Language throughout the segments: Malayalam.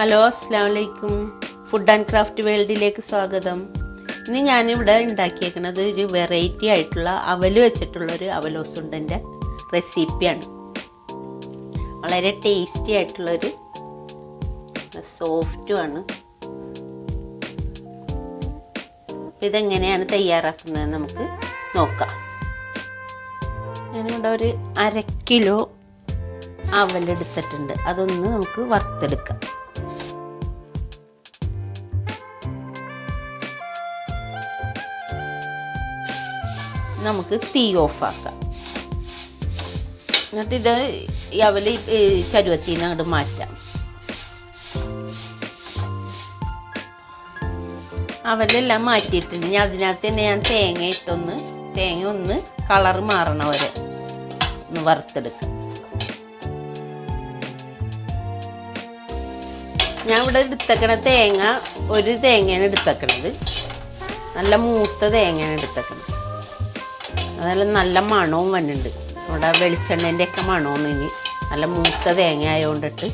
ഹലോ അസ്സാം വലൈക്കും ഫുഡ് ആൻഡ് ക്രാഫ്റ്റ് വേൾഡിലേക്ക് സ്വാഗതം. ഇന്ന് ഞാനിവിടെ ഉണ്ടാക്കിയേക്കുന്നത് ഒരു വെറൈറ്റി ആയിട്ടുള്ള അവൽ വെച്ചിട്ടുള്ള ഒരു അവലോസുണ്ടന്റെ റെസിപ്പിയാണ് വളരെ ടേസ്റ്റി ആയിട്ടുള്ളൊരു സോഫ്റ്റുമാണ് ഇതെങ്ങനെയാണ് തയ്യാറാക്കുന്നത് നമുക്ക് നോക്കാം. ഞാനിവിടെ ഒരു അര കിലോ അവലെടുത്തിട്ടുണ്ട് അതൊന്ന് നമുക്ക് വറുത്തെടുക്കാം. നമുക്ക് തീ ഓഫാക്കാം. എന്നിട്ട് ഇത് ചരുവത്തിൽ നിന്ന് അങ്ങോട്ട് മാറ്റാം. അവലെല്ലാം മാറ്റിയിട്ടുണ്ട്. ഞാൻ അതിനകത്ത് തന്നെ ഞാൻ തേങ്ങ ഇട്ടൊന്ന് തേങ്ങ ഒന്ന് കളർ മാറണ വരെ ഒന്ന് വറുത്തെടുക്കാം. ഞാൻ ഇവിടെ എടുത്തേക്കണ തേങ്ങ ഒരു തേങ്ങയാണ് എടുത്തേക്കണത്. നല്ല മൂത്ത തേങ്ങയാണ് എടുത്തേക്കണത്. അതെല്ലാം നല്ല മണവും വന്നിട്ടുണ്ട് നമ്മുടെ വെളിച്ചെണ്ണേന്റെ ഒക്കെ മണവും ഇനി നല്ല മൂത്ത തേങ്ങ ആയതുകൊണ്ടിട്ട്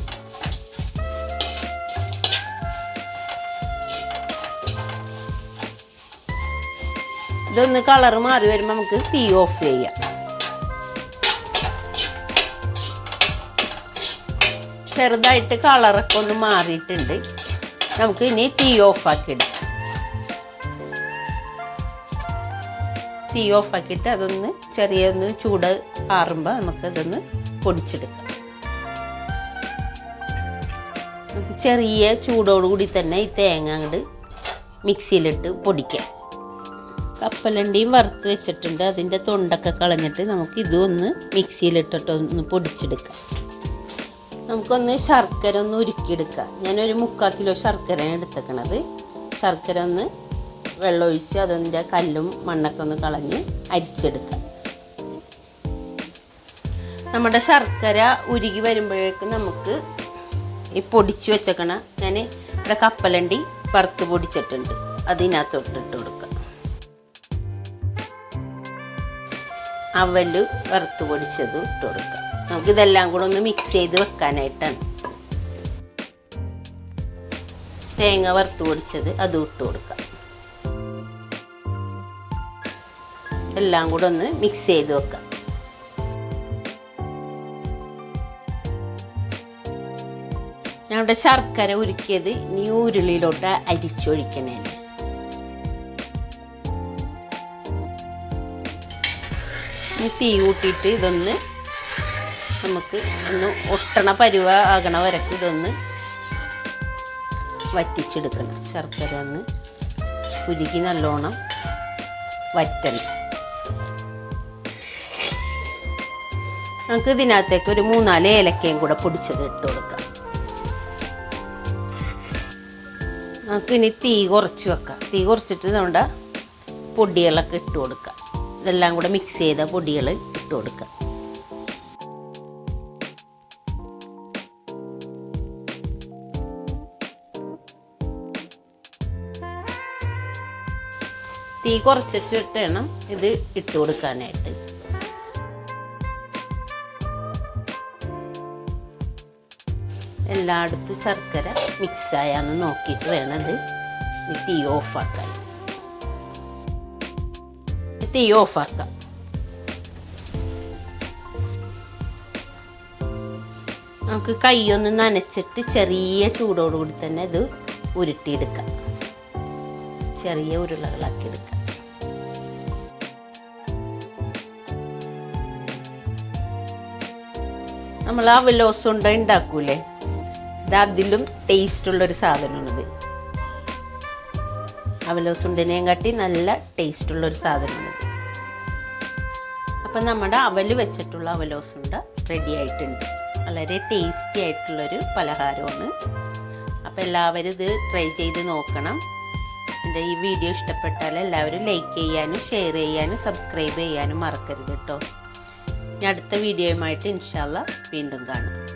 ഇതൊന്ന് കളർ മാറി വരുമ്പോൾ നമുക്ക് തീ ഓഫ് ചെയ്യാം. ചെറുതായിട്ട് കളറൊക്കെ ഒന്ന് മാറിയിട്ടുണ്ട്. നമുക്ക് ഇനി തീ ഓഫാക്കിയിടാം തീ ഓഫാക്കിയിട്ട് അതൊന്ന് ചെറിയ ഒന്ന് ചൂട് ആറുമ്പോൾ നമുക്കതൊന്ന് പൊടിച്ചെടുക്കാം. ചെറിയ ചൂടോടുകൂടി തന്നെ ഈ തേങ്ങ അങ്ങോട്ട് മിക്സിയിലിട്ട് പൊടിക്കാം. കപ്പലണ്ടിയും വറുത്ത് വെച്ചിട്ടുണ്ട്. അതിന്റെ തൊണ്ടൊക്കെ കളഞ്ഞിട്ട് നമുക്ക് ഇതൊന്ന് മിക്സിയിലിട്ടിട്ട് ഒന്ന് പൊടിച്ചെടുക്കാം. നമുക്കൊന്ന് ശർക്കര ഒന്ന് ഉരുക്കിയെടുക്കാം. ഞാനൊരു മുക്കാൽ കിലോ ശർക്കരയാണ് എടുത്തേക്കണത് ശർക്കര ഒന്ന് വെള്ളമൊഴിച്ച് അതിന്റെ കല്ലും മണ്ണൊക്കെ ഒന്ന് കളഞ്ഞ് അരിച്ചെടുക്കാം നമ്മുടെ ശർക്കര ഉരുകി വരുമ്പോഴേക്കും നമുക്ക് ഈ പൊടിച്ച് വെച്ചേക്കണ ഞാൻ ഇവിടെ കപ്പലണ്ടി വറുത്ത് പൊടിച്ചിട്ടുണ്ട്. അതിനകത്തൊട്ടിട്ട് കൊടുക്കാം അവൽ വറുത്ത് പൊടിച്ചതും ഇട്ട് കൊടുക്കാം നമുക്കിതെല്ലാം കൂടെ ഒന്ന് മിക്സ് ചെയ്ത് വെക്കാനായിട്ടാണ്. തേങ്ങ വറുത്ത് പൊടിച്ചത് അതും ഇട്ട് കൊടുക്കാം എല്ലാം കൂടെ ഒന്ന് മിക്സ് ചെയ്ത് വെക്കാം. ഞങ്ങളുടെ ശർക്കര ഉരുക്കിയത് ഇനി ഉരുളിയിലോട്ട് അരിച്ചൊഴിക്കണേ ഇനി തീ കൂട്ടിയിട്ട് ഇതൊന്ന് നമുക്ക് ഒന്ന് ഒട്ടണ പരുവ ആകണ വരക്ക് ഇതൊന്ന് വറ്റിച്ചെടുക്കണം. ശർക്കര ഒന്ന് ഉരുകി നല്ലോണം വറ്റണം. നമുക്ക് ഇതിനകത്തേക്ക് ഒരു മൂന്നാൽ ഏലക്കയും കൂടെ പൊടിച്ചത് ഇട്ട് കൊടുക്കാം. നമുക്ക് ഇനി തീ കുറച്ച് വെക്കാം. തീ കുറച്ചിട്ട് നമ്മുടെ പൊടികളൊക്കെ ഇട്ട് കൊടുക്കാം. ഇതെല്ലാം കൂടെ മിക്സ് ചെയ്ത പൊടികൾ ഇട്ട് കൊടുക്കാം. തീ കുറച്ചിട്ട് വേണം ഇത് ഇട്ട് കൊടുക്കാനായിട്ട്. എല്ലായിടത്തും ശർക്കര മിക്സ് ആയാന്ന് നോക്കിയിട്ട് വേണത് തീ ഓഫാക്കാൻ. തീ ഓഫാക്കാം. നമുക്ക് കൈയൊന്ന് നനച്ചിട്ട് ചെറിയ ചൂടോടുകൂടി തന്നെ ഇത് ഉരുട്ടിയെടുക്കാം. ചെറിയ ഉരുളകളാക്കി എടുക്കാം. നമ്മൾ ആ വെല്ലോസുണ്ട ഉണ്ടാക്കൂലേ? അതിലും ടേസ്റ്റുള്ളൊരു സാധനമാണിത്. അവലോസുണ്ടിനെയും കാട്ടി നല്ല ടേസ്റ്റ് ടേസ്റ്റുള്ളൊരു സാധനമാണിത്. അപ്പം നമ്മുടെ അവൽ വെച്ചിട്ടുള്ള അവലോസുണ്ട റെഡി ആയിട്ടുണ്ട്. വളരെ ടേസ്റ്റി ആയിട്ടുള്ളൊരു പലഹാരമാണ്. അപ്പോൾ എല്ലാവരും ഇത് ട്രൈ ചെയ്ത് നോക്കണം. എന്റെ ഈ വീഡിയോ ഇഷ്ടപ്പെട്ടാൽ എല്ലാവരും ലൈക്ക് ചെയ്യാനും ഷെയർ ചെയ്യാനും സബ്സ്ക്രൈബ് ചെയ്യാനും മറക്കരുത് കേട്ടോ. ഞാൻ അടുത്ത വീഡിയോയുമായിട്ട് ഇൻഷാല്ല വീണ്ടും കാണാം.